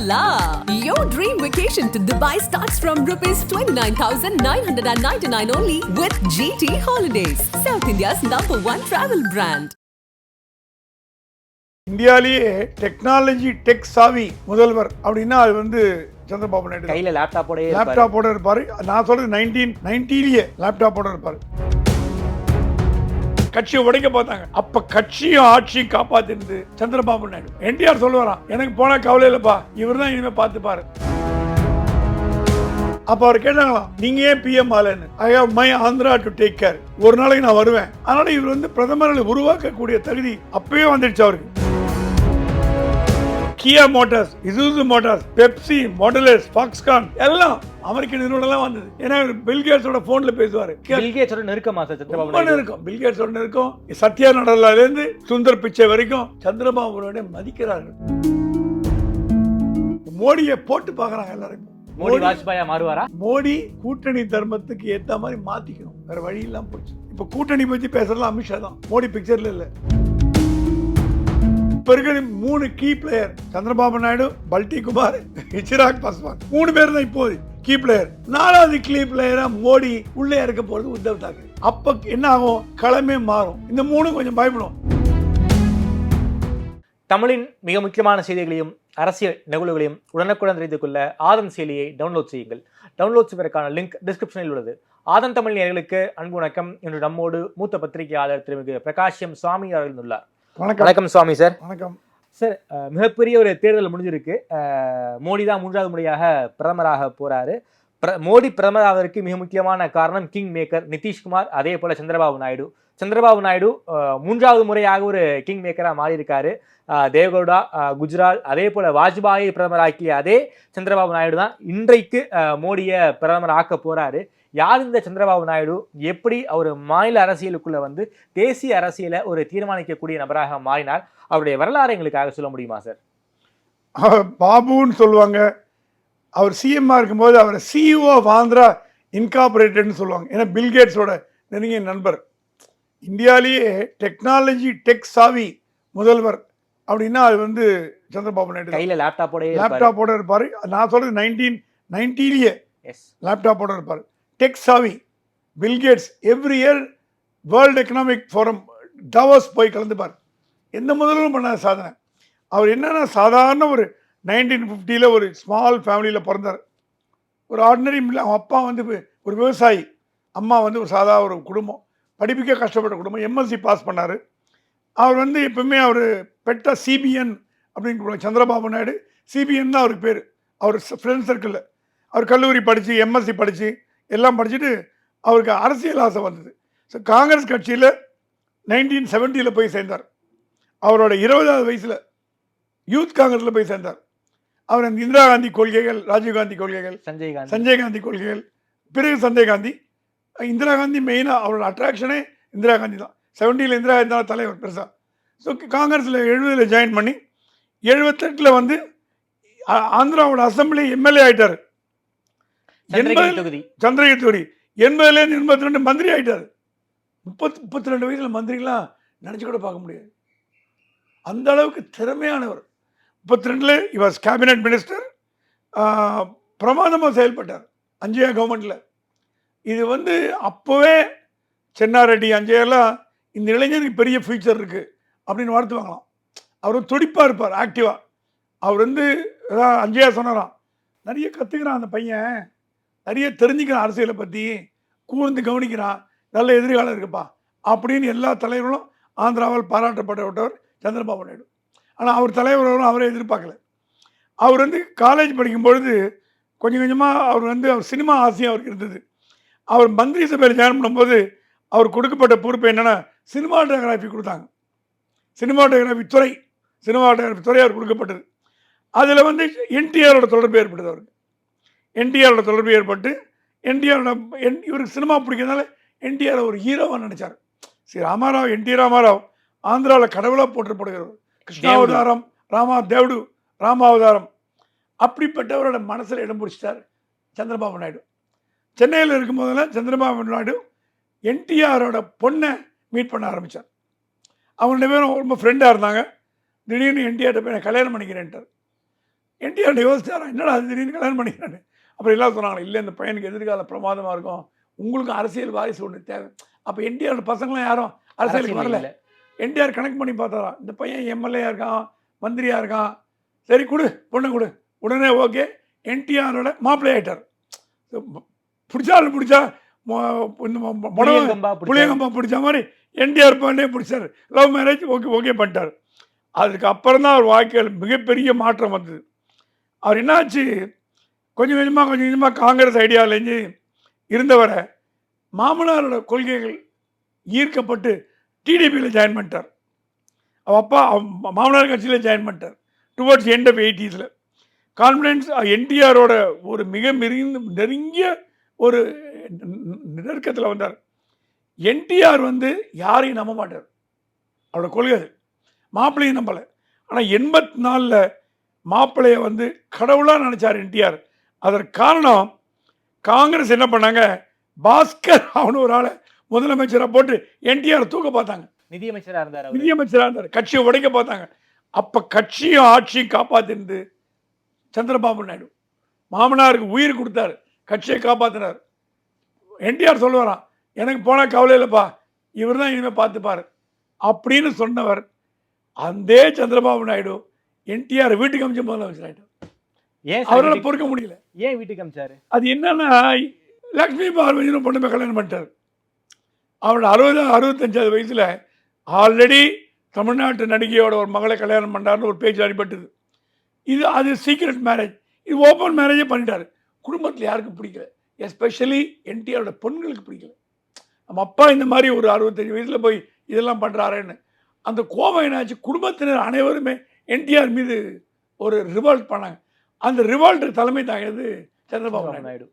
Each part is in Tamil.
la! Your dream vacation to Dubai starts from rupees 29,999 only with GT Holidays, South India's number one travel brand. இந்தியாலேயே டெக்னாலஜி டெக் சாவி முதல்வர் அப்படின்னா அது வந்து சந்திரபாபு நாயுடு. கையில லேப்டாப்போடயே இருப்பாரு. லேப்டாப்போட இருப்பாரு நான் சொல்றது நைன்டீன் நைன்டிலேயே லேப்டாப்போட இருப்பாரு கட்சியை உடைக்க பார்த்தாங்க. அப்ப கட்சியும் ஆட்சியும் காப்பாத்தினது சந்திரபாபு நாயுடு. என்டிஆர் சொல்லுவாராம் எனக்கு போனா கவலை இல்லப்பா இவர் தான் இனிமே பார்த்துப்பாரு. அப்ப அவர் கேட்டாங்களாம் நீங்க ஏன் PM ஆலன்னு I have my Andhra to take care ஒரு நாளைக்கு நான் வருவேன். அதனால இவர் வந்து பிரதமர்களை உருவாக்கக்கூடிய தகுதி அப்பவே வந்துடுச்சு அவருக்கு. Kia Motors Isuzu Motors Pepsi Mondelez Foxconn எல்லாம் அமெரிக்க நிறுவனம் வந்தது. ஏன்னா பில்கேட்ஸோட போன்ல பேசுவாரு. பில் கேட்ஸோட நெருக்கமா சார் சந்திரபாபு இருக்கும் பில்கேட்ஸோட இருக்கும் சத்யா நடலால இருந்து சுந்தர் பிச்சை வரைக்கும் சந்திரபாபு நாயுடு மதிக்கிறார்கள். மோடியை போட்டு பார்க்கறாங்க எல்லாரும். மோடி வாஜ்பாயா மாறுவாரா? மோடி கூட்டணி தர்மத்துக்கு ஏத்த மாதிரி மாத்திக்கணும். வேற வழி இல்லாம போச்சு. இப்ப கூட்டணி பத்தி பேசுறதுலாம் அமித்ஷா தான். மோடி பிக்சர்ல இல்ல. இப்போ இருக்கிற மூணு கீ பிளேயர் சந்திரபாபு நாயுடு பல்டி குமார் சிராக் பாஸ்வான். மூணு பேர் தான் இப்போது கீ பிளேயர் நாலாவது கீ பிளேயரா மோடி உள்ளே இருக்க போறது உத்தவ் தாக்கரே. அப்ப என்ன ஆகும்? களமே மாறும். இந்த மூணு கொஞ்சம் பயப்படும். தமிழின் மிக முக்கியமான செய்திகளையும் அரசியல் நிகழ்வுகளையும் உடனுக்குடன் தெரிந்து கொள்ள ஆதன் செயலியை டவுன்லோட் செய்யுங்கள். டவுன்லோட் செய்வதற்கான லிங்க் டிஸ்கிரிப்ஷனில் உள்ளது. ஆதன் தமிழ் நேர்களுக்கு அன்பு வணக்கம். இன்று நம்மோடு மூத்த பத்திரிகையாளர் திருமிகு பிரகாஷ்யம் சுவாமி அவர்கள் உள்ளார். வணக்கம். வணக்கம் சுவாமி சார். வணக்கம். சார் மிகப்பெரிய ஒரு தேர்தல் முடிஞ்சிருக்கு. மோடி தான் மூன்றாவது முறையாக பிரதமராக போறாரு. பிர மோடி பிரதமராவதற்கு மிக முக்கியமான காரணம் கிங் மேக்கர் நிதிஷ்குமார் அதே போல சந்திரபாபு நாயுடு. சந்திரபாபு நாயுடு மூன்றாவது முறையாக ஒரு கிங் மேக்கராக மாறி இருக்காரு அஹ், தேவகவுடா குஜரால் அதே போல வாஜ்பாயை பிரதமராக்கிய அதே சந்திரபாபு நாயுடு தான் இன்றைக்கு மோடியை பிரதமர் ஆக்க போறாரு. யார் இந்த சந்திரபாபு நாயுடு? எப்படி அவர் மாநில அரசியலுக்குள்ள வந்து தேசிய அரசியலை ஒரு தீர்மானிக்கக்கூடிய நபராக மாறினார்? அவருடைய வரலாறு எங்களுக்காக சொல்ல முடியுமா சார் பாபுன்னு சொல்லுவாங்க. அவர் சிஎம்மா இருக்கும்போது அவர் சிஇஓ ஆஃப் ஆந்திரா இன்கார்பரேட்டட்னு சொல்லுவாங்க. ஏன்னா பில்கேட்ஸோட நெருங்கிய நண்பர். இந்தியாலேயே டெக்னாலஜி டெக் சாவி முதல்வர் அப்படின்னா அது வந்து சந்திரபாபு நாயுடு. கையில லேப்டாப்போடயே இருப்பாரு. லேப்டாப்போட இருப்பார். நான் சொல்றது நைன்டீன் நைன்டிலேயே எஸ் லேப்டாப்போட இருப்பார். Tech savvy Bill Gates every year world economic forum Davos போய் கலந்துப்பார். எந்த முதலும் பண்ணாத சாதனை. அவர் என்னென்னா சாதாரண ஒரு நைன்டீன் ஃபிஃப்டியில் ஒரு ஸ்மால் ஃபேமிலியில் பிறந்தார். ஒரு ஆர்டினரி இல்லை அவன் அப்பா வந்து ஒரு விவசாயி. அம்மா வந்து ஒரு சாதா ஒரு குடும்பம். படிப்புக்கே கஷ்டப்பட்ட குடும்பம். எம்எல்சி பாஸ் பண்ணார். அவர் வந்து எப்பவுமே அவர் பெட்ட சிபிஎன் அப்படின்னு சந்திரபாபு நாயுடு. சிபிஎன் தான் அவருக்கு பேர். அவர் ஃப்ரெண்ட் சர்க்கிளில் அவர் கல்லூரி படித்து எம்எஸ்சி படித்து எல்லாம் படிச்சுட்டு அவருக்கு அரசியல் ஆசை வந்தது. ஸோ காங்கிரஸ் கட்சியில் நைன்டீன் செவன்ட்டியில் போய் சேர்ந்தார். அவரோட இருபதாவது வயசில் யூத் காங்கிரஸில் போய் சேர்ந்தார். அவர் அந்த இந்திரா காந்தி கொள்கைகள் ராஜீவ்காந்தி கொள்கைகள் சஞ்சய் காந்தி. சஞ்சய் காந்தி கொள்கைகள் பிறகு சஞ்சய் காந்தி இந்திரா காந்தி மெயினாக அவரோட அட்ராக்ஷனே இந்திரா காந்தி தான். செவன்ட்டியில் இந்திரா காந்தி தான் தலைவர் பெருசாக ஸோ காங்கிரஸில் எழுபதில் ஜாயின் பண்ணி எழுபத்தெட்டில் வந்து ஆந்திராவோட அசம்பிளி எம்எல்ஏ ஆயிட்டார். சந்திரகிரி எண்பது தொகுதி. எண்பதுலேருந்து எண்பத்தி ரெண்டு மந்திரி ஆயிட்டார். முப்பத்தி முப்பத்தி ரெண்டு வயசில் மந்திரிலாம் நினச்சி கூட பார்க்க முடியாது. அந்த அளவுக்கு திறமையானவர். முப்பத்தி ரெண்டில் இவாஸ் கேபினட் மினிஸ்டர் பிரமாதமாக செயல்பட்டார். அஞ்சயா கவர்மெண்ட்டில் இது வந்து அப்போவே சென்னாரெட்டி அஞ்சையெல்லாம் இந்த இளைஞருக்கு பெரிய ஃபியூச்சர் இருக்குது அப்படின்னு வாழ்த்துவாங்களாம். அவர் வந்து துடிப்பாக இருப்பார் ஆக்டிவாக அவர் வந்து அஞ்சையா சொன்னாராம் நிறைய கற்றுக்கிறான் அந்த பையன். நிறைய தெரிஞ்சுக்கிறான் அரசியலை பற்றி கூர்ந்து கவனிக்கிறான் நல்ல எதிர்காலம் இருக்குப்பா அப்படின்னு எல்லா தலைவர்களும் ஆந்திராவால் பாராட்டப்பட்டவர் சந்திரபாபு நாயுடு. ஆனால் அவர் தலைவராகரும் அவரே எதிர்பார்க்கல. அவர் வந்து காலேஜ் படிக்கும் பொழுது கொஞ்சம் கொஞ்சமாக அவர் வந்து அவர் சினிமா ஆசையாக அவருக்கு இருந்தது. அவர் மந்திரி சபையில் ஜாயின் பண்ணும்போது அவர் கொடுக்கப்பட்ட பொறுப்பு என்னென்னா சினிமாட்டோகிராஃபி கொடுத்தாங்க. சினிமாட்டோகிராஃபி துறை சினிமாட்டோகிராஃபி துறை அவர் கொடுக்கப்பட்டது. அதில் வந்து என்டிஆரோட தொடர்பு ஏற்பட்டது அவருக்கு. என்டிஆரோட தொடர்பு ஏற்பட்டு என்டிஆரோட என் இவருக்கு சினிமா பிடிக்கிறதுனால என்டிஆர் ஒரு ஹீரோவாக நினச்சார் சரி ராமாராவ் என் டி ராமாராவ் ஆந்திராவில் கடவுளாக போற்றப்படுகிறவர். கிருஷ்ணாவதாரம் ராமா தேவடு ராமாவதாரம் அப்படிப்பட்டவரோட மனசில் இடம் பிடிச்சிட்டார் சந்திரபாபு நாயுடு. சென்னையில் இருக்கும்போதெல்லாம் சந்திரபாபு நாயுடு என்டிஆரோட பொண்ணை மீட் பண்ண ஆரம்பித்தார் அவங்க ரெண்டு பேரும் ரொம்ப ஃப்ரெண்டாக இருந்தாங்க. திடீர்னு என்டிஆர்ட்ட போய் நான் கல்யாணம் பண்ணிக்கிறேன்ட்டார். என்டிஆர் யோசிச்சாரா என்னடா அது திடீர்னு கல்யாணம் பண்ணிக்கிறானு? அப்புறம் எல்லாம் சொன்னாங்க இல்லை இந்த பையனுக்கு எதிர்கால பிரமாதமாக இருக்கும். உங்களுக்கு அரசியல் வாரிசு ஒன்று தேவை. அப்போ என்டிஆர் பசங்களாம் யாரும் அரசியலுக்கு வரல. என்டிஆர் கணக்கு பண்ணி பார்த்தாராம். இந்த பையன் எம்எல்ஏ இருக்கான் மந்திரியா இருக்கான். சரி கொடு பொண்ணை கொடு. உடனே ஓகே என்டிஆரோட மாப்பிள்ளை ஆயிட்டார். பிடிச்சாலும் பிடிச்சா இந்த புளியங்கம்பா பிடிச்சா- புளியங்கம்பா பிடிச்ச மாதிரி என்டிஆர் பாண்டே பிடிச்சார். லவ் மேரேஜ் ஓகே ஓகே பண்ணிட்டார். அதுக்கு அப்புறம் தான் அவர் வாழ்க்கையில் மிகப்பெரிய மாற்றம் வந்தது. அவர் என்னாச்சு? கொஞ்சம் கொஞ்சமாக கொஞ்சம் கொஞ்சமாக காங்கிரஸ் ஐடியாவிலேருந்து இருந்தவரை மாமனாரோட கொள்கைகள் ஈர்க்கப்பட்டு டிடிபியில் ஜாயின் பண்ணிட்டார். அவ அப்பா அவ மாமனார் கட்சியில் ஜாயின் பண்ணிட்டார். டுவர்ட்ஸ் எண்ட் ஆஃப் எயிட்டிஸில் கான்ஃபிடன்ஸ் என்டிஆரோட ஒரு மிக மிகுந்த நெருங்கிய ஒரு நெருக்கத்தில் வந்தார். என்டிஆர் வந்து யாரையும் நம்ப மாட்டார். அவரோட கொள்கை அது. மாப்பிள்ளையும் நம்பலை. ஆனால் எண்பத்தி நாலில் மாப்பிள்ளையை வந்து கடவுளாக நினச்சார் என்டிஆர் அதற்கு காரணம் காங்கிரஸ் என்ன பண்ணாங்க? பாஸ்கர் அவனு ஒரு ஆளை முதலமைச்சராக போட்டு என்டிஆர் தூக்க பார்த்தாங்க. நிதியமைச்சரா இருந்தார். நிதியமைச்சராக இருந்தார். கட்சியை உடைக்க பார்த்தாங்க. அப்போ கட்சியும் ஆட்சியும் காப்பாத்திருந்து சந்திரபாபு நாயுடு. மாமனாருக்கு உயிர் கொடுத்தாரு. கட்சியை காப்பாத்தினார். என்டிஆர் சொல்லுவாராம் எனக்கு போனால் கவலை இல்லைப்பா. இவர் தான் இனிமேல் பார்த்துப்பார். அப்படின்னு சொன்னவர் அந்தே சந்திரபாபு நாயுடு என்டிஆர் வீட்டுக்கு அமைச்ச முதலமைச்சர் ஆயிட்டார். ஏன் அவரால் பொறுக்க முடியல. ஏன் வீட்டுக்கு அமிச்சாரு? அது என்னன்னா லக்ஷ்மி பார்வதினு பொண்ணு போய் கல்யாணம் பண்ணிட்டார். அவரோட அறுபது அறுபத்தஞ்சாவது வயசில் ஆல்ரெடி தமிழ்நாட்டு நடிகையோட ஒரு மகளை கல்யாணம் பண்ணார்னு ஒரு பேச்சு அடிபட்டது. இது அது சீக்ரெட் மேரேஜ் இது ஓப்பன் மேரேஜே பண்ணிட்டார். குடும்பத்தில் யாருக்கும் பிடிக்கல. எஸ்பெஷலி என்டிஆரோட பெண்களுக்கு பிடிக்கல. நம்ம அப்பா இந்த மாதிரி ஒரு அறுபத்தஞ்சு வயசில் போய் இதெல்லாம் பண்ணுறாருன்னு அந்த கோபம் என்னாச்சு? குடும்பத்தினர் அனைவருமே என்டிஆர் மீது ஒரு ரிவால்ட் பண்ணாங்க. அந்த ரிவால்ட் தலைமை தாங்கியது சந்திரபாபு நாயுடு.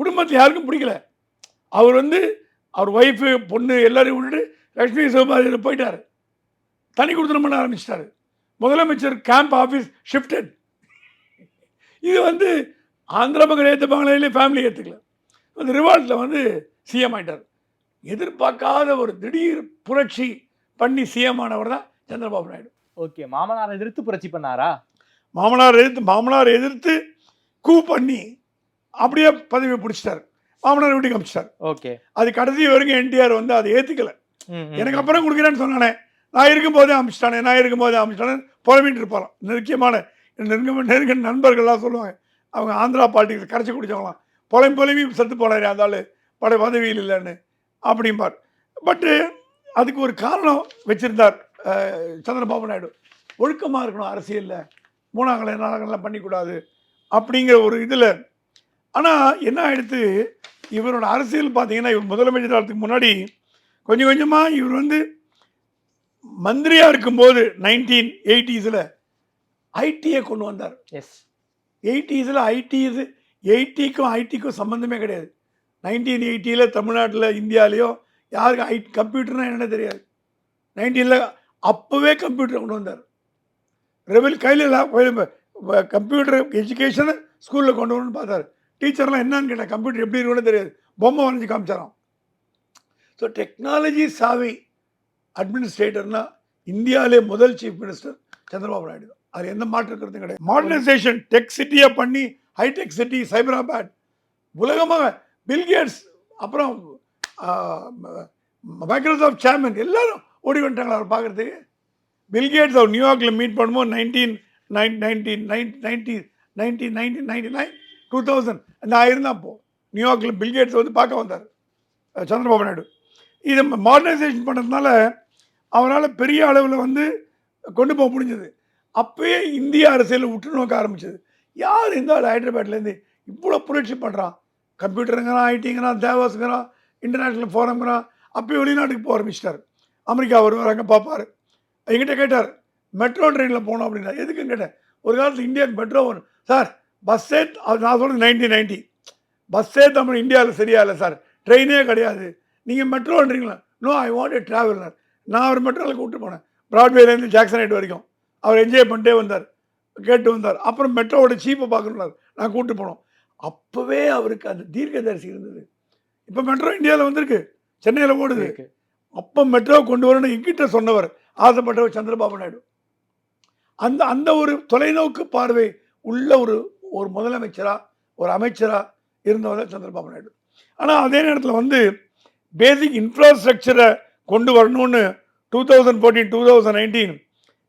குடும்பத்தில் யாருக்கும் பிடிக்கல. அவர் வந்து அவர் ஒய்ஃபு பொண்ணு எல்லாரையும் விட்டுட்டு லட்சுமி சிவபாதியில் போயிட்டார். தனி கொடுத்தனம் பண்ண ஆரம்பிச்சிட்டாரு. முதலமைச்சர் கேம்ப் ஆஃபீஸ் ஷிஃப்டட் இது வந்து ஆந்திரா பக்கம் ஏற்றுப்பாங்களே இல்லை ஃபேமிலி ஏற்றுக்கல அந்த ரிவால்ட்டில் வந்து சிஎம் ஆயிட்டார். எதிர்பார்க்காத ஒரு திடீர் புரட்சி பண்ணி சிஎம் ஆனவர் தான் சந்திரபாபு நாயுடு. ஓகே மாமனார் எதிர்த்து புரட்சி பண்ணாரா? மாமனார் எதிர்த்து மாமனார் எதிர்த்து கூ பண்ணி அப்படியே பதவி பிடிச்சிட்டார். மாமனார் வீட்டுக்கு அமிச்சிட்டார். ஓகே. அது கடைசி வரைக்கும் என்டிஆர் வந்து அதை ஏற்றுக்கல எனக்கு அப்புறம் கொடுக்குறேன்னு சொன்னானே. நான் இருக்கும்போதே அமிச்சிட்டானே நான் இருக்கும்போதே அமிச்சிட்டானே புலம்பிட்டு இருப்பாராம் நெருக்கியமான நெருங்க நெருங்க நண்பர்கள்லாம் சொல்லுவாங்க. அவங்க ஆந்திரா பாலிட்டிக்ஸ் கரைச்சி குடிச்சவங்களாம். புலம்பி புலம்பி செத்து போனாரு அந்த ஆள். பட பதவியில் இல்லைன்னு அப்படிம்பார். பட்டு அதுக்கு ஒரு காரணம் வச்சிருந்தார் சந்திரபாபு நாயுடு. ஒழுக்கமாக இருக்கணும் அரசியலில். மூணாங்கலை நாலாங்கலாம் பண்ணிக்கூடாது அப்படிங்கிற ஒரு இதில். ஆனால் என்ன ஆயிடுத்து? இவரோட அரசியல் பார்த்தீங்கன்னா இவர் முதலமைச்சர் ஆகிறதுக்கு முன்னாடி கொஞ்சம் கொஞ்சமாக இவர் வந்து மந்திரியாக இருக்கும்போது நைன்டீன் எயிட்டிஸில் ஐடியை கொண்டு வந்தார். எஸ் எயிட்டிஸில் ஐடிஸ் எயிட்டிக்கும் ஐடிக்கும் சம்மந்தமே கிடையாது. நைன்டீன் எயிட்டியில் தமிழ்நாட்டில் இந்தியாலேயோ யாருக்கும் ஐ கம்ப்யூட்டர்னா என்னன்னு தெரியாது. நைன்டீனில் அப்போவே கம்ப்யூட்டர் கொண்டு வந்தார். ரெவில் கையில் கம்ப்யூட்டர் எஜுகேஷனை ஸ்கூலில் கொண்டு வரணும்னு பார்த்தாரு. டீச்சர்லாம் என்னன்னு கேட்டேன் கம்ப்யூட்டர் எப்படி இருக்குன்னு தெரியாது. பொம்மை வரைஞ்சி காமிச்சாராம். ஸோ டெக்னாலஜி சாவி அட்மினிஸ்ட்ரேட்டர்னா இந்தியாவிலே முதல் சீஃப் மினிஸ்டர் சந்திரபாபு நாயுடு தான். அது எந்த மாற்று கருத்தும் கிடையாது. மாடர்னைசேஷன் டெக் சிட்டியாக பண்ணி ஹைடெக் சிட்டி சைபராபாத் உலகமாக பில்கேட்ஸ் அப்புறம் மைக்ரோசாஃப்ட் சேர்மன் எல்லாரும் ஓடி வந்துட்டாங்களா அவர் பார்க்குறதுக்கு பில்கேட்ஸ் அவர் நியூயார்க்கில் மீட் பண்ணும்போது nineteen nine nineteen nine ninety nineteen nineteen ninety nine two thousand நான் இருந்தேன் அப்போது நியூயார்க்கில் பில்கேட்ஸ் வந்து பார்க்க வந்தார். சந்திரபாபு நாயுடு. இது மாடர்னைசேஷன் பண்ணதுனால அவரால் பெரிய அளவில் வந்து கொண்டு போக முடிஞ்சது. அப்போயே இந்திய அரசியலில் உற்று நோக்க ஆரம்பிச்சது. யார் இந்த ஆள் ஹைதராபாத்லேருந்து இவ்வளோ புரட்சி பண்ணுறான் கம்ப்யூட்டருங்கிறான் ஐடிங்கிறான் தேவாஸுங்கிறான் இன்டர்நேஷ்னல் ஃபோரம்ங்கிறான் அப்போயே வெளிநாட்டுக்கு போக ஆரம்பிச்சிட்டார். அமெரிக்கா வருவார் அங்கே பார்ப்பார். என்கிட்ட கேட்டார் மெட்ரோ ட்ரெயினில் போனோம் அப்படின்னா. எதுக்குன்னு கேட்டேன். ஒரு காலத்தில் இந்தியாவுக்கு மெட்ரோ வரும் சார் பஸ்ஸே அது நான் சொல்கிறது நைன்டீன் நைன்ட்டி பஸ்ஸே தமிழ் இந்தியாவில் சரியா இல்லை சார். ட்ரெயினே கிடையாது. நீங்கள் மெட்ரோன்றீங்களா no I want a traveller நான் அவர் மெட்ரோவில் கூப்பிட்டு போனேன். ப்ராட்வேலேருந்து ஜாக்சன் ஹைட் வரைக்கும். அவர் என்ஜாய் பண்ணிட்டே வந்தார். கேட்டு வந்தார். அப்புறம் மெட்ரோவோட சீப்பை பார்க்கணும்னார் நான் கூப்பிட்டு போனோம். அப்போவே அவருக்கு அந்த தீர்க்கதரிசி இருந்தது. இப்போ மெட்ரோ இந்தியாவில் வந்திருக்கு. சென்னையில் ஓடுது. அப்போ மெட்ரோ கொண்டு வரணும் எங்கிட்ட சொன்னவர். ஆசைப்பட்டவர் சந்திரபாபு நாயுடு. அந்த அந்த ஒரு தொலைநோக்கு பார்வை உள்ள ஒரு ஒரு முதலமைச்சராக ஒரு அமைச்சராக இருந்தவர் தான் சந்திரபாபு நாயுடு. ஆனால் அதே நேரத்தில் வந்து பேசிக் இன்ஃப்ராஸ்ட்ரக்சரை கொண்டு வரணும்னு two thousand fourteen two thousand nineteen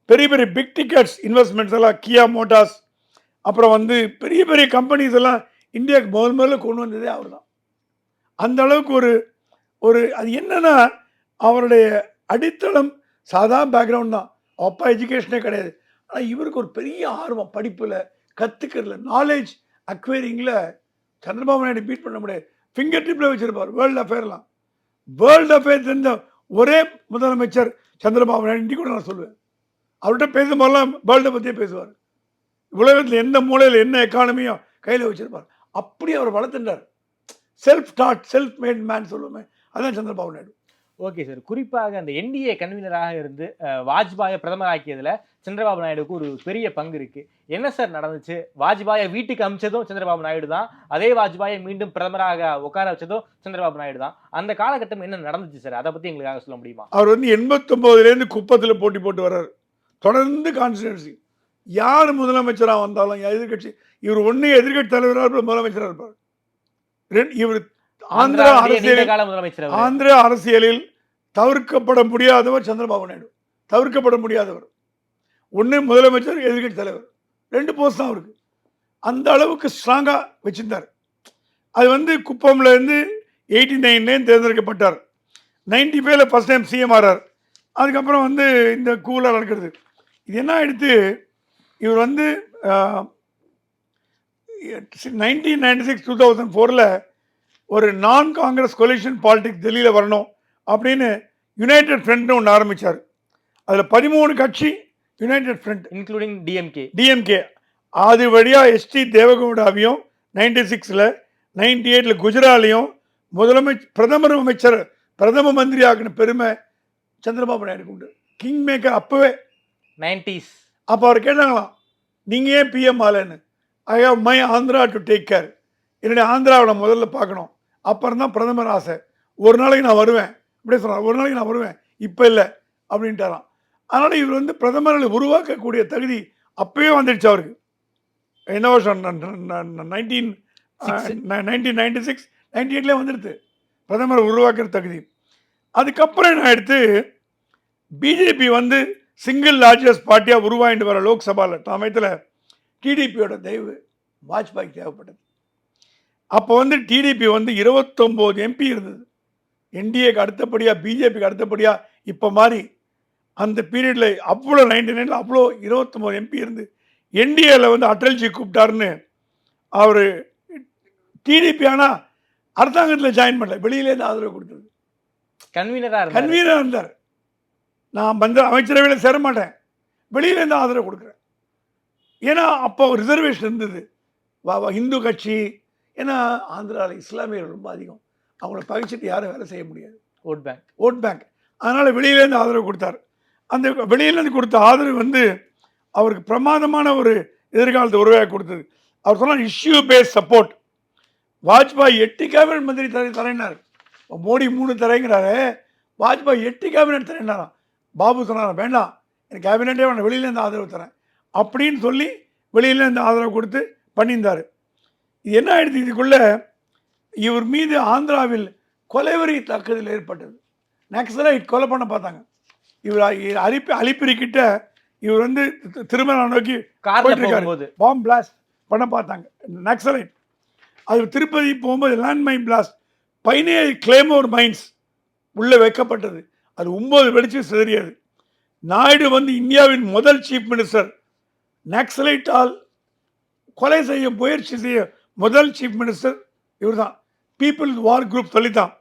பெரிய பெரிய பிக் டிக்கெட்ஸ் இன்வெஸ்ட்மெண்ட்ஸ் எல்லாம் கியா மோட்டார்ஸ் அப்புறம் வந்து பெரிய பெரிய கம்பெனிஸ் எல்லாம் இந்தியாவுக்கு முதல் முதல்ல கொண்டு வந்ததே அவர் தான் அந்த அளவுக்கு ஒரு ஒரு அது என்னென்னா அவருடைய அடித்தளம் சாதாரண பேக்ரவுண்ட் தான். அப்பா எஜுகேஷனே கிடையாது. ஆனால் இவருக்கு ஒரு பெரிய ஆர்வம் படிப்பில் கற்றுக்கிறதுல நாலேஜ் அக்வைரிங்கில் சந்திரபாபு நாயுடு பீட் பண்ண முடியாது. ஃபிங்கர் டிப்பில் வச்சிருப்பார் வேர்ல்டு அஃபேர்லாம் வேர்ல்டு அஃபேர் தெரிஞ்ச ஒரே முதலமைச்சர் சந்திரபாபு நாயுடு இன்றைக்கு கூட நான் சொல்லுவேன். அவர்கிட்ட பேசும்போதெல்லாம் வேர்ல்டை பற்றியே பேசுவார். உலகத்தில் எந்த மூலையில் என்ன எக்கானமியும் கையில் வச்சுருப்பார். அப்படி அவர் வளர்த்துட்டார். Self taught self made man சொல்லுவோமே அதான் சந்திரபாபு நாயுடு. Okay sir. குறிப்பாக அந்த என்டிஏ கன்வீனராக இருந்து வாஜ்பாயை பிரதமர் சந்திரபாபு நாயுடுக்கு ஒரு பெரிய பங்கு இருக்குது என்ன சார் நடந்துச்சு? வாஜ்பாயை வீட்டுக்கு அமிச்சதும் சந்திரபாபு நாயுடு தான். அதே வாஜ்பாயை மீண்டும் பிரதமராக உட்கார வச்சதும் சந்திரபாபு நாயுடு தான். அந்த காலகட்டம் என்ன நடந்துச்சு சார்? அதை பற்றி எங்களுக்காக சொல்ல முடியுமா? அவர் வந்து எண்பத்தொம்போதுலேருந்து குப்பத்தில் போட்டி போட்டு வர்றார். தொடர்ந்து கான்ஸ்டிடன்சி யார் முதலமைச்சராக வந்தாலும் எதிர்கட்சி இவர் ஒன்று எதிர்கட்சி தலைவராக இருப்பார் முதலமைச்சராக இருப்பார். ரெண்டு- இவர் ஆந்திரா அரசியலில். ஆந்திரா அரசியலில் தவிர்க்கப்பட முடியாதவர் சந்திரபாபு நாயுடு. தவிர்க்கப்பட முடியாதவர். ஒன்று முதலமைச்சர் எதிர்கட்சி தலைவர். ரெண்டு போஸ்ட் தான் அவருக்கு. அந்த அளவுக்கு ஸ்ட்ராங்காக வச்சிருந்தார். அது வந்து குப்பம்ல இருந்து எயிட்டி நைன்லேயும் தேர்ந்தெடுக்கப்பட்டார். நைன்டி ஃபைவ்ல ஃபஸ்ட் டைம் சிஎம் ஆறார். அதுக்கப்புறம் வந்து இந்த கூலாக நடக்கிறது. இது என்ன ஆயிடுத்து இவர் வந்து nineteen ninety six two thousand ஃபோரில் ஒரு நான் காங்கிரஸ் கொலிஷன் பாலிடிக்ஸ் டெல்லியில் வரணும் அப்படின்னு யுனைடெட் ஃப்ரண்ட்னு ஒன்று ஆரம்பித்தார் அதில் பதிமூணு கட்சி united front including DMK DMK அது வழியாக எஸ்டி தேவகவுடாவையும் நைன்டி சிக்ஸில் நைன்டி எயிட்டில் குஜராலையும் முதலமைச்சர் பிரதமர் அமைச்சர் பிரதம மந்திரி ஆக்கின பெருமை சந்திரபாபு நாயுடுக்கு உண்டு. கிங் மேக்கர் அப்போவே. நைன்டிஸ் அப்போ அவர் கேட்டாங்களாம் நீங்கள் ஏன் PM ஆலன்னு I have my Andhra to take care என்னுடைய ஆந்திராவை நான் முதல்ல பார்க்கணும். அப்புறம் தான் பிரதமர் ஆசை. ஒரு நாளைக்கு நான் வருவேன். இப்படியே சொன்னார் ஒரு நாளைக்கு நான் வருவேன். இப்போ இல்லை. அப்படின்ட்டாராம். அதனால் இவர் வந்து பிரதமர்களை உருவாக்கக்கூடிய தகுதி அப்பயே வந்துடுச்சு அவருக்கு. என்ன வருஷம்? Nineteen nineteen ninety six ninety எயிட்லேயே வந்துடுது பிரதமர் உருவாக்குற தகுதி. அதுக்கப்புறம் என்ன எடுத்து பிஜேபி வந்து சிங்கிள் லார்ஜஸ்ட் பார்ட்டியாக உருவாயிட்டு வர லோக்சபாவில் சமயத்தில் டிடிபியோட தயவு வாஜ்பாய்க்கு தேவைப்பட்டது. அப்போ வந்து டிடிபி வந்து இருபத்தொம்போது எம்பி இருந்தது. என்டிஏக்கு அடுத்தபடியாக பிஜேபிக்கு அடுத்தபடியாக இப்போ மாதிரி அந்த பீரியடில் அவ்வளோ நைன்டி நைனில் அவ்வளோ இருபத்தொம்போது எம்பி இருந்து. என்டிஏல வந்து அட்டல்ஜி கூப்பிட்டாருன்னு அவர் டிடிபி ஆனால் அரசாங்கத்தில் ஜாயின் பண்ணல. வெளியிலேருந்து ஆதரவு கொடுத்தது. கன்வீனரா இருந்தார். கன்வீனர் இருந்தார். நான் வந்து அமைச்சரவையில் சேர மாட்டேன். வெளியிலேருந்து ஆதரவு கொடுக்குறேன். ஏன்னா அப்போ ரிசர்வேஷன் இருந்தது. வா இந்து கட்சி ஏன்னா ஆந்திராவில் இஸ்லாமியர்கள் ரொம்ப அதிகம். அவங்கள பகிச்சிட்டு யாரும் வேலை செய்ய முடியாது. ஓட் பேங்க் ஓட் பேங்க் அதனால் வெளியிலேருந்து ஆதரவு கொடுத்தார். அந்த வெளியிலேருந்து கொடுத்த ஆதரவு வந்து அவருக்கு பிரமாதமான ஒரு எதிர்காலத்தை உருவாக்கி கொடுத்தது. அவர் சொன்னார் இஷ்யூ பேஸ் சப்போர்ட் வாஜ்பாய் எட்டு கேபினட் மந்திரி தர தரேனார் மோடி மூணு தரேங்கிறாரு. வாஜ்பாய் எட்டு கேபினட் தரேனாராம் பாபு சொன்னார் வேண்டாம். எனக்கு கேபினட்டே வேண்டாம். வெளியிலேருந்து ஆதரவு தரேன். அப்படின்னு சொல்லி வெளியிலேருந்து ஆதரவு கொடுத்து பண்ணியிருந்தார். இது என்ன ஆயிடுது? இதுக்குள்ள இவர் மீது ஆந்திராவில் கொலைவரி தாக்குதல் ஏற்பட்டது. நக்சலைட் கொலை பண்ண பார்த்தாங்க. இவர் அ- அலிப்பி அலிப்பிரி கிட்ட இவர் வந்து திருமணம் நோக்கி கார்ல போயிட்டு இருக்காரு. போகும்போது. பாம் பிளாஸ்ட் பண்ண பார்த்தாங்க. நக்சலைட் அது திருப்பதி போகும்போது லேண்ட் மைன் பிளாஸ்ட் பதினேழு கிளேமோர் மைன்ஸ் உள்ளே வைக்கப்பட்டது. அது ஒன்பது வெடிச்சு சிதறியது. நாயுடு வந்து இந்தியாவின் முதல் சீஃப் மினிஸ்டர் நக்சலைட்டால் கொலை செய்ய முயற்சி செய்ய முதல் சீஃப் மினிஸ்டர் இவர் தான் பீப்புள்ஸ் வார் குரூப் சொல்லித்தான்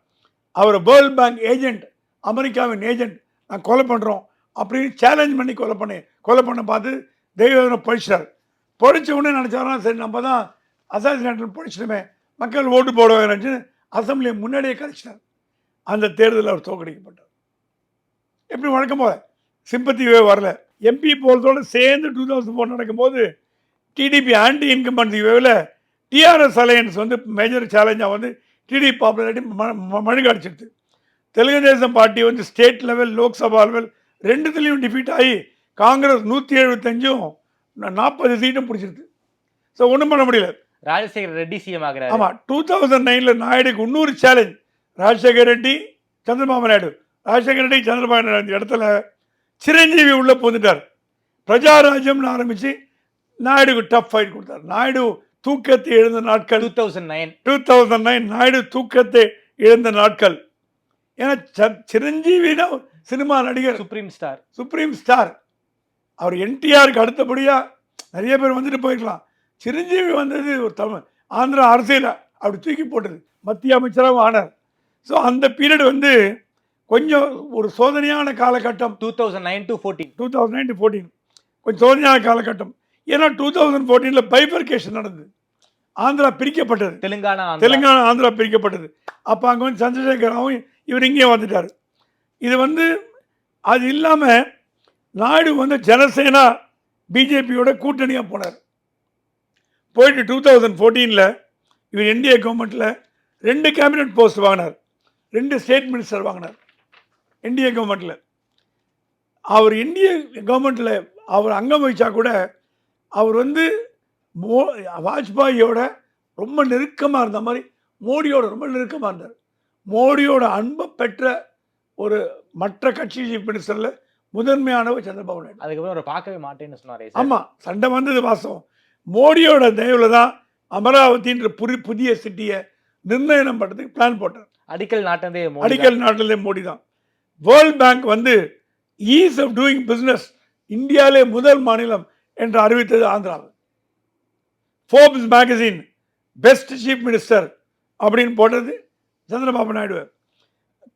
அவர் வேர்ல்ட் பேங்க் ஏஜென்ட் அமெரிக்காவின் ஏஜென்ட் நான் கொலை பண்ணுறோம் அப்படின்னு சேலஞ்ச் பண்ணி கொலை பண்ணி கொலை பண்ண பார்த்து தெய்வ பழிச்சார் பொழிச்ச உடனே நினச்சாராம் சரி நம்ம தான் அசாசினேட்டில் பொழிச்சிட்டோமே மக்கள் ஓட்டு போடுவாங்க நினச்சி அசம்பிளியை முன்னாடியே கழிச்சிட்டார் அந்த தேர்தலில் அவர் தோற்கடிக்கப்பட்டார். எப்படி வழக்கம் போல? சிம்பத்தியே வரல. எம்பி போகிறதோடு சேர்ந்து டூ தௌசண்ட் ஃபோர் நடக்கும்போது டிடிபி ஆன்டி இன்கம்பன்சி வேவில் டிஆர்எஸ் அலையன்ஸ் வந்து மேஜர் சேலஞ்சாக வந்து டிடிபி பாப்புலாரிட்டி மழுங்க அடிச்சிடுது தெலுங்கு தேசம் பார்ட்டி வந்து ஸ்டேட் லெவல் லோக்சபா லெவல் ரெண்டுத்துலேயும் டிஃபீட் ஆகி காங்கிரஸ் நூற்றி எழுபத்தஞ்சும் நாற்பது சீட்டும் பிடிச்சிருது ஸோ ஒன்றும் பண்ண முடியல. ராஜசேகர ரெட்டி சிஎம் ஆகிறாரு. ஆமாம் டூ தௌசண்ட் நைனில் நாயுடுக்கு இன்னொரு சேலஞ்ச் ராஜசேகர் ரெட்டி சந்திரபாபு நாயுடு. ராஜசேகர் ரெட்டி சந்திரபாபு நாயுடு இந்த இடத்துல சிரஞ்சீவி உள்ளே புகுந்துட்டார். பிரஜாராஜ்யம்னு ஆரம்பித்து நாயுடுக்கு டஃப் ஃபைட் கொடுத்தார். நாயுடு தூக்கத்தை எழுந்த நாட்கள். Two thousand nine two thousand nine Naidu தூக்கத்தை இழந்த நாட்கள். ஏன்னா ச- சிரஞ்சீவி தான் ஒரு சினிமா நடிகர் சுப்ரீம் ஸ்டார் சுப்ரீம் ஸ்டார் அவர் என்டிஆருக்கு அடுத்தபடியாக நிறைய பேர் வந்துட்டு போயிருக்கலாம். சிரஞ்சீவி வந்தது ஒரு தமிழ் ஆந்திரா அரசியல அப்படி தூக்கி போட்டது. மத்திய அமைச்சராகவும் ஆனார். ஸோ அந்த பீரியட் வந்து கொஞ்சம் ஒரு சோதனையான காலகட்டம். Two thousand nine to fourteen two thousand nine fourteen கொஞ்சம் சோதனையான காலகட்டம். ஏன்னா டூ தௌசண்ட் ஃபோர்டீனில் பைபர்கேஷன் நடந்தது. ஆந்திரா பிரிக்கப்பட்டது. தெலுங்கானா. தெலுங்கானா ஆந்திரா பிரிக்கப்பட்டது. அப்போ அங்கே வந்து சந்திரசேகர் ராவும் இவர் இங்கே வந்துட்டார். இது வந்து அது இல்லாமல் நாயுடு வந்து ஜனசேனா பிஜேபியோட கூட்டணியாக போனார். போயிட்டு டூ தௌசண்ட் ஃபோர்டீனில் இவர் என்டிஏ கவர்மெண்ட்டில் ரெண்டு கேபினட் போஸ்ட் வாங்கினார். ரெண்டு ஸ்டேட் மினிஸ்டர் வாங்கினார். என்டிஏ கவர்மெண்ட்டில் அவர் இந்திய கவர்மெண்ட்டில் அவர் அங்கம் வச்சா கூட அவர் வந்து மோ வாஜ்பாயோட ரொம்ப நெருக்கமாக இருந்த மாதிரி மோடியோட ரொம்ப நெருக்கமாக இருந்தார். மோடியோட அன்பை பெற்ற ஒரு மற்ற கட்சி சீஃப் மினிஸ்டரில் முதன்மையானவர் சந்திரபாபு நாயுடு. அதுக்கப்புறம் அவரை பார்க்கவே மாட்டேன்னு சொன்னாரே. ஆமாம் சண்டை வந்தது வாஸ்தவம் மோடியோட தயவில் தான் அமராவதின்ற புரி புதிய சிட்டியை நிர்ணயம் பண்ணுறதுக்கு பிளான் போட்டார். அடிக்கல் மோடி அடிக்கல் நாட்டிலே மோடி தான் வேர்ல்ட் பேங்க் வந்து ஈஸ் ஆஃப் டூயிங் பிஸ்னஸ் இந்தியாவிலே முதல் மாநிலம் என்று அறிவித்தது ஆந்திராவில். Forbes magazine best chief minister அப்படின்னு போட்டது Chandrababu Naidu.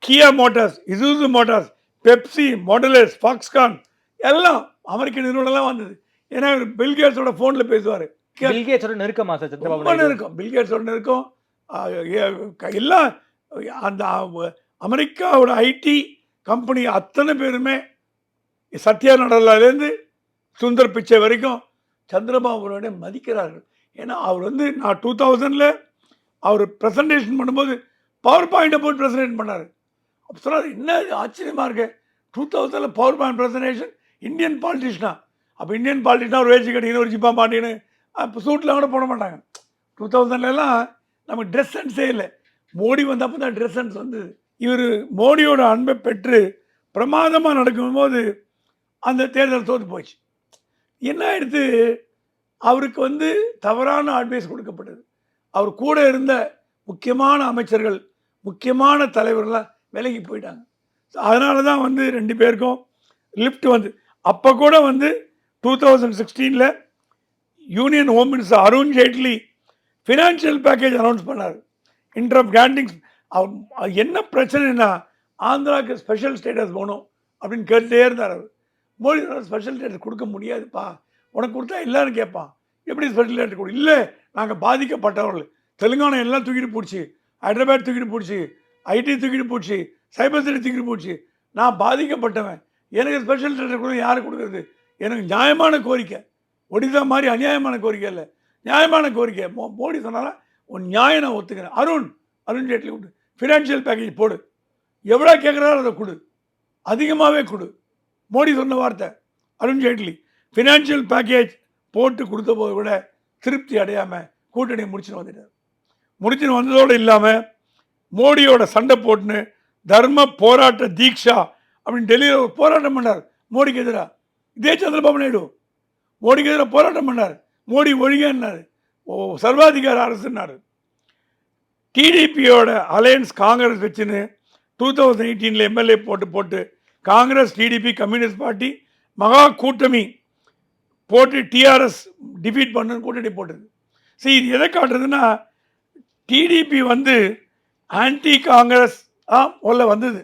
Kia Motors Isuzu Motors Pepsi மாடலர்ஸ் Foxconn எல்லாம் அமெரிக்க நிறுவனம்லாம் வந்தது. ஏன்னா இவர் பில்கேட்ஸோட ஃபோனில் பேசுவார். பில் கேட்ஸோட நெருக்கமா சார் சந்திரபாபு இருக்கும் பில்கேட்ஸோட க- எல்லாம் அந்த அமெரிக்காவோட ஐடி கம்பெனி அத்தனை பேருமே சத்யா நடலாலேருந்து சுந்தர் பிச்சை வரைக்கும் சந்திரபாபு நாயுடு மதிக்கிறார்கள். ஏன்னா அவர் வந்து நான் டூ தௌசண்டில் அவர் ப்ரெசன்டேஷன் பண்ணும்போது பவர் பாயிண்ட்டை போட்டு ப்ரெசன்டேட் பண்ணார். அப்போ சொன்னார் என்ன இது ஆச்சரியமாக இருக்கு டூ தௌசண்டில் பவர் பாயிண்ட் ப்ரெசன்டேஷன் இந்தியன் பாலிட்டிஷனா அப்போ இந்தியன் பாலிட்டிஷனா ஒரு வேச்சு கட்டின்னு ஒரு ஜிப்பா மாட்டின்னு அப்போ சூட்டில் கூட போட மாட்டாங்க. டூ தௌசண்ட்லலாம் நமக்கு ட்ரெஸ் சென்ஸே இல்லை. மோடி வந்தப்போ தான் ட்ரெஸ் சென்ஸ் வந்தது. இவர் மோடியோட அன்பை பெற்று பிரமாதமாக நடக்கும்போது அந்த தேர்தல் தோற்று போச்சு. என்ன ஆயிடுத்து அவருக்கு வந்து தவறான அட்வைஸ் கொடுக்கப்பட்டது. அவர் கூட இருந்த முக்கியமான அமைச்சர்கள் முக்கியமான தலைவர்கள்லாம் விலகி போயிட்டாங்க. ஸோ அதனால தான் வந்து ரெண்டு பேருக்கும் லிஃப்ட் வந்து. அப்போ கூட வந்து two thousand சிக்ஸ்டீனில் union home minister Arun Jaitley financial package announce பண்ணார். இன்டர் ஆஃப் அவர் என்ன பிரச்சனைனா ஆந்திராவுக்கு ஸ்பெஷல் ஸ்டேட்டஸ் போகணும் அப்படின்னு கேட்டுட்டே இருந்தார் அவர். மோடி ஸ்பெஷல் ஸ்டேட்டஸ் கொடுக்க முடியாதுப்பா. உனக்கு கொடுத்தா இல்லைன்னு கேட்பான். எப்படி ஸ்பெஷல் ஸ்டேட்டஸ் கொடு? இல்லை நாங்கள் பாதிக்கப்பட்டவர்கள். தெலுங்கானா எல்லாம் தூக்கிட்டு போச்சு. ஹைதராபாத் தூக்கிட்டு போச்சு. ஐடி தூக்கிட்டு போச்சு. சைபர் சிட்டி தூக்கிட்டு போச்சு. நான் பாதிக்கப்பட்டவன். எனக்கு ஸ்பெஷல் ஸ்டேட்டஸ் கொடுக்க யார் கொடுக்குறது? எனக்கு நியாயமான கோரிக்கை. ஒடிசா மாதிரி அநியாயமான கோரிக்கை இல்லை. நியாயமான கோரிக்கை. மோ மோடி சொன்னாலும் உன் நியாயம் நான் ஒத்துக்கிறேன். அருண் அருண் ஜேட்லி கொடு. ஃபினான்ஷியல் பேக்கேஜ் போடு. எவ்வளோ கேட்குறாரோ அதை கொடு. அதிகமாகவே கொடு. மோடி சொன்ன வார்த்தை அருண்ஜேட்லி ஃபினான்ஷியல் பேக்கேஜ் போட்டு கொடுத்த போது கூட திருப்தி அடையாமல் கூட்டணி முடிச்சுன்னு வந்துட்டார். முடிச்சுன்னு வந்ததோடு இல்லாமல் மோடியோட சண்டை போட்டுன்னு தர்ம போராட்ட தீக்ஷா அப்படின்னு டெல்லியில் ஒரு போராட்டம் பண்ணார் மோடிக்கு எதிராக இதே சந்திரபாபு நாயுடு. மோடிக்கு எதிராக போராட்டம் பண்ணார். மோடி ஒழிகன்னாரு ஓ சர்வாதிகார அரசுன்னார். டிடிபியோட அலையன்ஸ் காங்கிரஸ் வச்சுன்னு டூ தௌசண்ட் எயிட்டீனில் எம்எல்ஏ போட்டு போட்டு காங்கிரஸ் டிடிபி கம்யூனிஸ்ட் பார்ட்டி மகா கூட்டணி போட்டு டிஆர்எஸ் டிஃபீட் பண்ணு கூட்டணி போட்டது. சரி இது எதை காட்டுறதுன்னா டிடிபி வந்து ஆன்டி காங்கிரஸ் ஆ உள்ள வந்தது.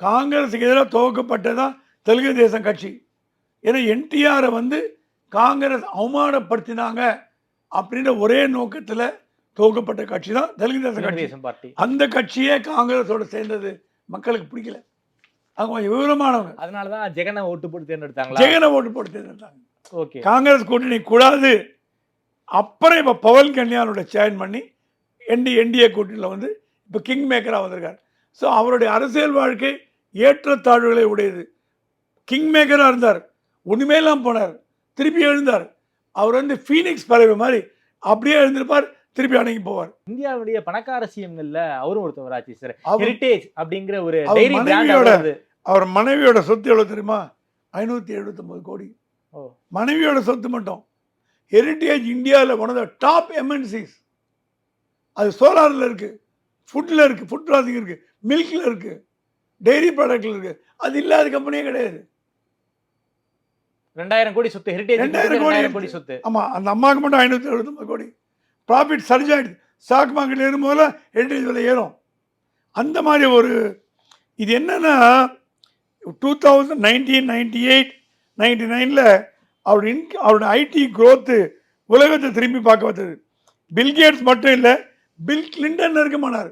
காங்கிரஸுக்கு எதிராக துவக்கப்பட்டதான் தெலுங்கு தேசம் கட்சி. ஏன்னா என்டிஆரை வந்து காங்கிரஸ் அவமானப்படுத்தினாங்க அப்படின்ற ஒரே நோக்கத்தில் துவக்கப்பட்ட கட்சி தான் தெலுங்கு தேசம் கட்சி அந்த கட்சியே காங்கிரஸோட சேர்ந்தது. மக்களுக்கு பிடிக்கல. அவங்க கொஞ்சம் விவரமானவங்க. அதனாலதான் ஜெகனை ஓட்டு போட்டு தேர்ந்தெடுத்தாங்களா? ஜெகனை ஓட்டு போட்டு தேர்ந்தெடுத்தாங்க. ஓகே. காங்கிரஸ் கூட்டணி கூடாது. அப்புறம் இப்போ பவன் கல்யாணோட ஜாயின் பண்ணி என்டி என்டிஏ கூட்டணியில் வந்து இப்போ கிங் மேக்கராக வந்திருக்கார். ஸோ அவருடைய அரசியல் வாழ்க்கை ஏற்றத்தாழ்வுகளை உடையது. கிங் மேக்கராக இருந்தார். ஒன்றுமே இல்லாமல் போனார். திருப்பி எழுந்தார். அவர் வந்து ஃபீனிக்ஸ் பறவை மாதிரி அப்படியே எழுந்திருப்பார். திருப்பி அடங்கி போவார். இந்தியாவுடைய பணக்கார சிஎம்கள்ல அவரும் ஒருத்தவராச்சு சார். அவர் ஹெரிட்டேஜ் அப்படிங்கிற ஒரு டைரி மனைவியோட- அவர் மனைவியோட சொத்து எவ்வளோ தெரியுமா? ஐநூற்றி எழுபத்தொம்பது கோடி. மனைவியோட சொத்து மட்டும். ஹெரிட்டேஜ் இந்தியாவில் one of the top MNCs அது சோலாரில் இருக்குது ஃபுட்டில் இருக்குது ஃபுட் ப்ராசஸிங் இருக்குது மில்கில் இருக்குது டெய்ரி ப்ராடக்டில் இருக்குது அது இல்லாத கம்பெனியே கிடையாது. ரெண்டாயிரம் கோடி சொத்து. ஹெரிட்டேஜ் ரெண்டாயிரம் கோடி. சொத்து. ஆமாம் அந்த அம்மாவுக்கு மட்டும் ஐநூற்றி எழுபத்தொம்பது கோடி. ப்ராஃபிட் சர்ஜ் ஆகிடுது ஸ்டாக் மார்க்கெட் ஏறும்போது ஹெரிட்டேஜ் விலை ஏறும். அந்த மாதிரி ஒரு இது என்னன்னா two thousand nineteen ninety eight ninety நைனில் அவரோட இன் அவரோட ஐடி growth உலகத்தை திரும்பி பார்க்க வச்சது பில் கேட்ஸ் மட்டும் இல்லை பில் கிளின்டன் நெருக்கமானார்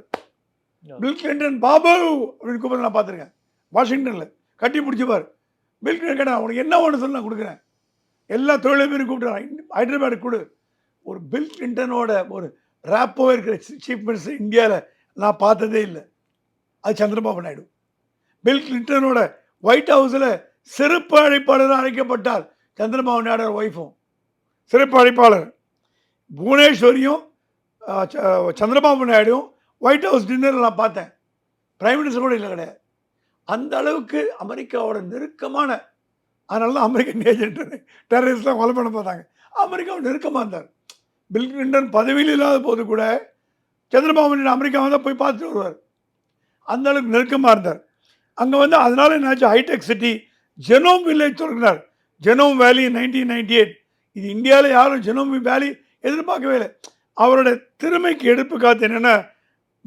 பில் கிளின்டன் பாபு அப்படின்னு கூப்பிட்டு நான் பார்த்துருக்கேன். வாஷிங்டனில் கட்டி பிடிச்சிப்பார். பில் கிளின்டன் கேட்டா, உனக்கு என்ன ஒன்று சொல்லி நான் கொடுக்குறேன். எல்லா தொழிலதிபரும் கூப்பிட்டு ஹைதராபாடு கொடு. ஒரு பில் கிளின்டனோட ஒரு ரேப்போ இருக்கிற சீஃப் மினிஸ்டர் இந்தியாவில் நான் பார்த்ததே இல்லை. அது சந்திரபாபு நாயுடு. பில் கிளின்டனோட ஒயிட் ஹவுஸில் சிறப்பு அழைப்பாளராக அழைக்கப்பட்டார் சந்திரபாபு நாயுடு ஒய்ஃபும் சிறப்பு அழைப்பாளர் புவனேஸ்வரியும் ச- சந்திரபாபு நாயுடும் ஒயிட் ஹவுஸ் டின்னரில் நான் பார்த்தேன். பிரைம் மினிஸ்டர் கூட இல்லை கிடையாது. அந்த அளவுக்கு அமெரிக்காவோட நெருக்கமான அதனால தான் அமெரிக்கன் ஏஜென்ட் டெரரிஸ்ட்லாம் கொலை பண்ண பார்த்தாங்க அமெரிக்காவோட நெருக்கமாக இருந்தார். பில் கிளின்டன் பதவியில் இல்லாத போது கூட சந்திரபாபு நாயுடு அமெரிக்கா வந்தால் போய் பார்த்துட்டு வருவார். அந்த அளவுக்கு நெருக்கமாக இருந்தார். அங்கே வந்து அதனால என்னாச்சு ஹைடெக் சிட்டி ஜெனோம் வில்லேஜ் தொடங்கினார் Genome Valley nineteen ninety eight இது இந்தியாவில் யாரும் ஜெனோம் வேலி எதிர்பார்க்கவே இல்லை. அவரோட திறமைக்கு எடுப்பு காத்து என்னென்னா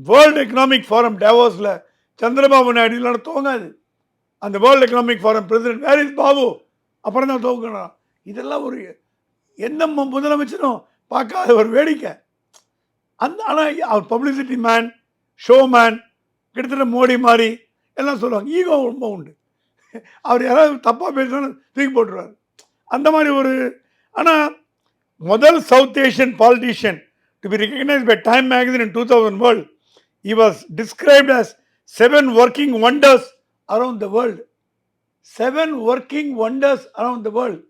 வேர்ல்டு எக்கனாமிக் ஃபாரம் டேவோஸில் சந்திரபாபு நாயுடு இல்லைன்னா தோங்காது அந்த world economic forum president where is Babu. அப்புறம் தான் தோங்கணும் இதெல்லாம் ஒரு எந்த முதலமைச்சரும் பார்க்காத ஒரு வேடிக்கை. அந்த ஆனால் அவர் பப்ளிசிட்டி மேன் ஷோ மேன் கிட்டத்தட்ட மோடி மாதிரி எல்லாம் சொல்லுவாங்க. ஈகோ ரொம்ப உண்டு. அவர் யாராவது தப்பாக பேசினாலும் தூக்கி போட்டுருவார். அந்த மாதிரி ஒரு ஆனால் முதல் south Asian politician to be recognised by Time magazine in two thousand world he was described as seven working wonders around the world seven working wonders around the world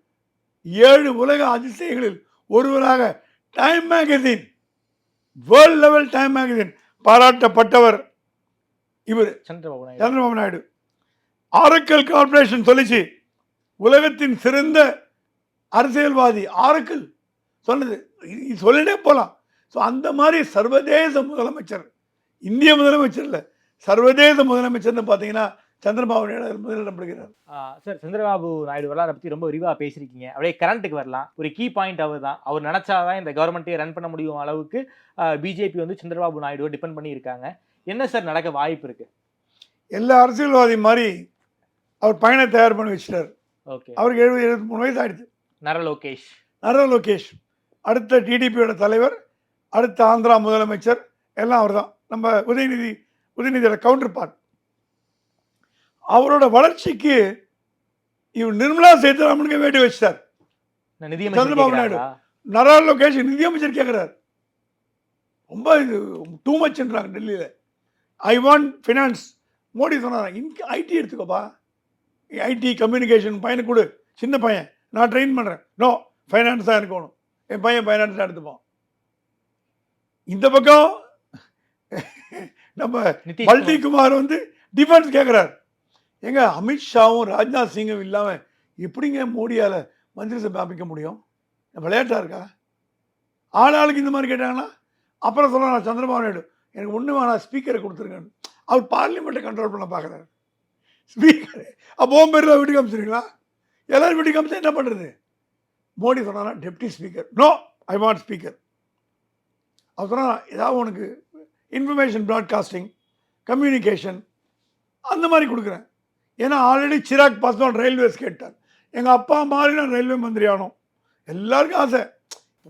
ஏழு உலக அதிசயங்களில் ஒருவராக Time magazine world level Time magazine பாராட்டப்பட்டவர் இவர். சந்திரபாபு நாயுடு. சந்திரபாபு நாயுடு. ஆரக்கல் கார்ப்பரேஷன் சொல்லிச்சு. உலகத்தின் சிறந்த அரசியல்வாதி ஆரக்கல் சொன்னது. சொல்லிட்டே போகலாம் ஸோ அந்த மாதிரி சர்வதேச முதலமைச்சர் இந்திய முதலமைச்சர் இல்லை சர்வதேச முதலமைச்சர்னு பார்த்தீங்கன்னா சந்திரபாபு நாயுடு முதலிடம் பிடிக்கிறார் ஆ, சார் சந்திரபாபு நாயுடு வரலாறை பத்தி ரொம்ப விரிவா பேசியிருக்கீங்க. அப்படியே கரண்ட்டுக்கு வரலாம். ஒரு கீ பாயிண்ட் அவர் தான் அவர் நினைச்சாதான் இந்த கவர்மெண்ட்டே ரன் பண்ண முடியும் அளவுக்கு பிஜேபி வந்து சந்திரபாபு நாயுடுவை டிபெண்ட் பண்ணி இருக்காங்க என்ன சார் நடக்க வாய்ப்பு இருக்கு? எல்லா அரசியல்வாதி மாதிரி அவர் பயணம் தயார் பண்ணி வச்சிட்டார். ஓகே. அவருக்கு எழுபது எழுபத்தி மூணு வயசு ஆயிடுச்சு. நர லோகேஷ். நர லோகேஷ். அடுத்த டிடிபியோட தலைவர் அடுத்த ஆந்திரா முதலமைச்சர் எல்லாம் அவர் தான் நம்ம உதயநிதி உதயநிதியோட கவுண்டர் பார்ட் அவரோட வளர்ச்சிக்கு இவர் நிர்மலா சீதாராமனுக்கு வச்சிட்டார். நிதியமைச்சர் சந்திரபாபு நாயுடு. நரா லோகேஷ் நிதியமைச்சர் கேட்குறார் ரொம்ப இது டூ மச்ன்றாங்க டெல்லியில். ஐ வாண்ட் ஃபினான்ஸ் மோடி சொன்னார் இன்க ஐடி எடுத்துக்கோப்பா. ஐடி கம்யூனிகேஷன் பையனுக்கு கொடு. சின்ன பையன். நான் ட்ரெயின் பண்ணுறேன் நோ ஃபைனான்ஸ் தான் எனக்கு வேணும். என் பையன் ஃபைனான்ஸ் தான் எடுத்துப்பான். இந்த பக்கம் நம்ம மல்டி குமார் வந்து டிஃபென்ஸ் கேட்குறாரு எங்க அமித்ஷாவும் ராஜ்நாத் சிங்கும் இல்லாமல் எப்படிங்க மோடியால் மந்திரி சபை அமைக்க முடியும்? விளையாட்டாக இருக்கா? ஆள் ஆளுக்கு இந்த மாதிரி கேட்டாங்கன்னா அப்புறம் சொல்லலாம் சந்திரபாபு நாயுடு எனக்கு ஒன்று வேணாம் ஸ்பீக்கரை கொடுத்துருங்கன்னு. அவர் பார்லிமெண்ட்டை கண்ட்ரோல் பண்ண பார்க்குறாரு. ஸ்பீக்கர் அப்போ ஓம் பேரில் வீட்டுக்கு அமைச்சிருக்கீங்களா எல்லோரும் வீட்டுக்கு அமைச்சா என்ன பண்ணுறது மோடி சொன்னாரா deputy speaker no I want speaker அவர் சொன்னால் ஏதாவது உனக்கு இன்ஃபர்மேஷன் ப்ராட்காஸ்டிங் கம்யூனிகேஷன் அந்த மாதிரி கொடுக்குறேன். ஏன்னா ஆல்ரெடி சிராக் பாஸ்வான் ரயில்வேஸ் கேட்டார். எங்கள் அப்பா மாதிரி நான் ரயில்வே மந்திரி ஆனோம் எல்லாருக்கும் ஆசை.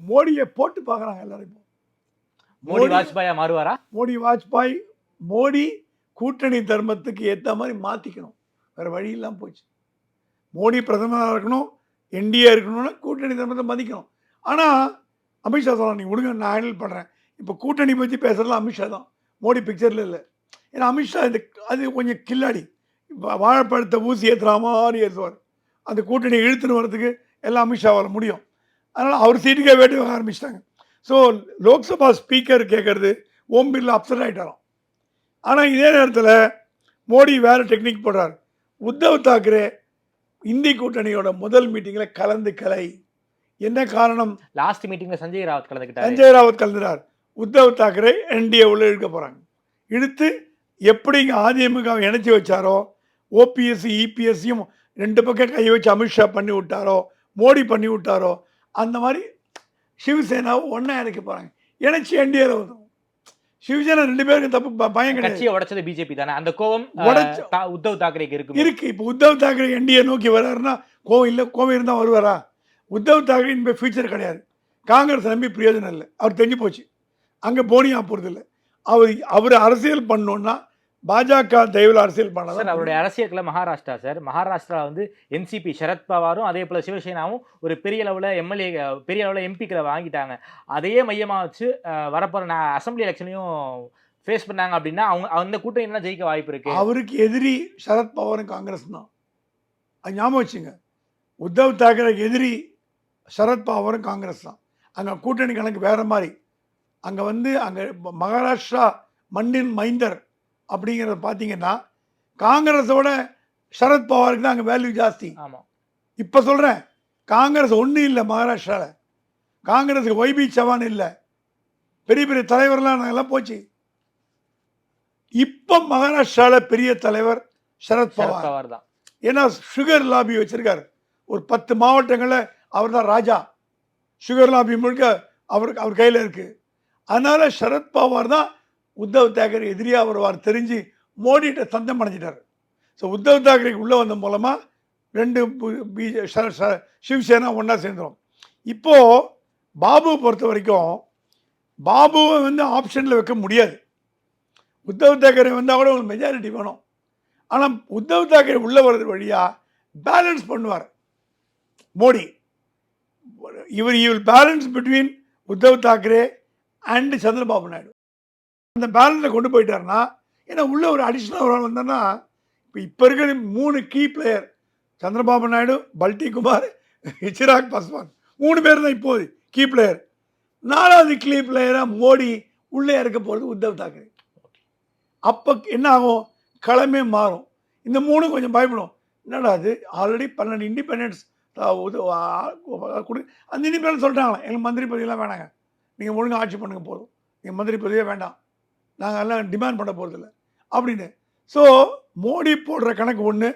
மோடியை போட்டு பார்க்குறாங்க எல்லாரும் இப்போ. மோடி வாஜ்பாயா மாறுவாரா? மோடி வாஜ்பாய் மோடி கூட்டணி தர்மத்துக்கு ஏற்ற மாதிரி மாற்றிக்கணும் வேறு வழி இல்லாமல் போச்சு. மோடி பிரதமராக இருக்கணும் என்டிஏ இருக்கணும்னா கூட்டணி தர்மத்தை மதிக்கணும். ஆனால் அமித்ஷா சொல்லலாம் நீ விடுங்க நான் ஹேண்டில் பண்ணுறேன் இப்போ கூட்டணி பற்றி பேசுறதுலாம் அமித்ஷா தான். மோடி பிக்சரில் இல்லை. ஏன்னா அமித்ஷா இந்த அது கொஞ்சம் கில்லாடி. வாழைப்பழத்தை ஊசி ஏற்றுற மாதிரி ஏற்றுவார் அந்த கூட்டணி இழுத்துன்னு வர்றதுக்கு எல்லாம் அமித்ஷாவால் முடியும். அதனால் அவர் சீட்டுக்கே வேட்டு வாங்க ஆரம்பிச்சிட்டாங்க. ஸோ லோக்சபா ஸ்பீக்கர் கேட்கறது ஓம் பிர்லா அப்செட் ஆகிட்டாராம் ஆனால் இதே நேரத்தில் மோடி வேறு டெக்னிக் போடுறார். உத்தவ் தாக்கரே இந்தி கூட்டணியோட முதல் மீட்டிங்கில் கலந்து கலை. என்ன காரணம்? லாஸ்ட் மீட்டிங்ல சஞ்சய் ராவத் கலந்துக்கிட்டாரு. சஞ்சய் ராவத் கலந்துறார். உத்தவ் தாக்கரே என்டிஏ உள்ள இழுக்க போகிறாங்க இழுத்து எப்படி இங்கே அதிமுக இணைச்சி வச்சாரோ ஓபிஎஸ் இபிஎஸ்சியும் ரெண்டு பக்கம் கை வச்சு அமித்ஷா பண்ணி விட்டாரோ மோடி பண்ணி விட்டாரோ அந்த மாதிரி சிவசேனாவை ஒன்றா இணைக்க போகிறாங்க இணைச்சி என்டிஏல வந்துடும் சிவசேனா ரெண்டு பேருக்கும் தப்பு பயம் கட்சியை உடைச்சது பிஜேபி தானே. அந்த கோவம் உடைச்ச- உத்தவ் தாக்கரேக்கு இருக்கு இருக்கு. இப்போ உத்தவ் தாக்கரே என்டிஏ நோக்கி வர்றாருன்னா கோவம் இல்லை கோவம் இருந்தால் வருவாரா? உத்தவ் தாக்கரே இனிமேல் ஃபியூச்சர் கிடையாது. காங்கிரஸ் நம்பி பிரயோஜனம் இல்லை. அவர் தெரிஞ்சு போச்சு. அங்கே போனியா போகிறது இல்லை அவர் அவர் அரசியல் பண்ணோன்னா பாஜக தயவில் அரசியல் சார் பண்ணதான் அவருடைய அரசியல்ல மகாராஷ்டிரா சார். மகாராஷ்டிரா வந்து என்சிபி சரத் பவாரும் அதே போல சிவசேனாவும் ஒரு பெரிய அளவுல எம்எல்ஏ பெரிய அளவுல எம்பிக்களை வாங்கிட்டாங்க. அதையே மையமா வச்சு அஹ், வரப்போற நா- அசெம்பிளி எலெக்ஷனையும் ஃபேஸ் பண்ணாங்க அப்படின்னா அவங்க அந்த கூட்டணி எல்லாம் ஜெயிக்க வாய்ப்பு இருக்கு? அவருக்கு எதிரி சரத் பவாரும் காங்கிரஸ் தான். அது ஞாபகம் வச்சுங்க. உத்தவ் தாக்கரேக்கு எதிரி சரத் பவாரும் காங்கிரஸ் தான். அங்கே கூட்டணி கணக்கு வேற மாதிரி. அங்கே வந்து அங்கே மகாராஷ்டிரா மண்ணின் மைந்தர் அப்படிங்கிறத பார்த்தீங்கன்னா காங்கிரஸோட சரத் பவாருக்கு தான் அங்கே வேல்யூ ஜாஸ்தி. ஆமா. இப்போ சொல்கிறேன் காங்கிரஸ் ஒன்றும் இல்லை மகாராஷ்டிராவில் காங்கிரஸுக்கு ஒய்பி சவான் இல்லை. பெரிய பெரிய தலைவர்லாம் நாங்கெல்லாம் போச்சு. இப்போ மகாராஷ்டிராவில் பெரிய தலைவர் சரத் சரத் பவார். பவார் தான். ஏன்னா சுகர் லாபி வச்சிருக்காரு. ஒரு பத்து மாவட்டங்களில் அவர் தான் ராஜா. சுகர் லாபி முழுக்க அவருக்கு அவர் கையில் இருக்கு. அதனால சரத் பவார் தான் உத்தவ் தாக்கரே எதிரியாக வருவார் தெரிஞ்சு மோடிகிட்ட சந்தம் அடைஞ்சிட்டார். ஸோ உத்தவ் தாக்கரேக்கு உள்ளே வந்த மூலமாக ரெண்டு பு- ச- சிவசேனா ஒன்றா சேர்ந்துரும். இப்போது பாபுவை பொறுத்த வரைக்கும் பாபுவை வந்து ஆப்ஷனில் வைக்க முடியாது. உத்தவ் தாக்கரே வந்தால் கூட உங்களுக்கு மெஜாரிட்டி வேணும். ஆனால் உத்தவ் தாக்கரே உள்ளே வர்றது வழியாக பேலன்ஸ் பண்ணுவார். மோடி. இவர் இவர் balance between Uddhav Thackeray and Chandrababu Naidu. அந்த பேலன்ஸை கொண்டு போயிட்டாருன்னா ஏன்னா உள்ள ஒரு அடிஷ்னல் ஒரு ஆள் வந்தார்னா இப்போ இப்போ இருக்கிற மூணு கீ பிளேயர் சந்திரபாபு நாயுடு பல்டி குமார் சிராக் பாஸ்வான் மூணு பேர் தான் இப்போது கீ பிளேயர் நாலாவது கீ பிளேயராக மோடி உள்ளே இருக்க போகிறது உத்தவ் தாக்கரே. அப்போ என்ன ஆகும்? களமே மாறும். இந்த மூணு கொஞ்சம் பயப்படும். என்னடா அது ஆல்ரெடி பன்னெண்டு இண்டிபெண்டன்ஸ் கொடு. அந்த இண்டிபெண்டன்ஸ் சொல்லிட்டாங்களே எங்களுக்கு மந்திரி பதவியெல்லாம் வேணாங்க. நீங்கள் ஒழுங்காக ஆட்சி பண்ணுங்க போதும். நீங்கள் மந்திரி பதவியே வேண்டாம். நாங்கள் எல்லாம் டிமாண்ட் பண்ண போகிறதில்ல அப்படின்னு. ஸோ மோடி போடுற கணக்கு ஒன்று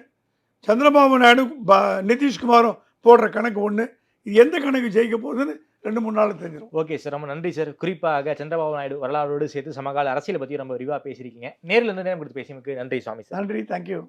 சந்திரபாபு நாயுடு ப நிதிஷ்குமாரும் போடுற கணக்கு ஒன்று இது எந்த கணக்கு ஜெயிக்க போகுதுன்னு ரெண்டு மூணு நாள் தெரிஞ்சிடும் ஓகே சார் ரொம்ப நன்றி சார் குறிப்பாக சந்திரபாபு நாயுடு வரலாறோடு சேர்த்து சமகால அரசியலை பத்தி ரொம்ப விரிவா பேசியிருக்கீங்க. நேரில் இருந்து நேரம் கொடுத்து பேசியமைக்கு நன்றி சுவாமி சார் நன்றி. தேங்க்யூ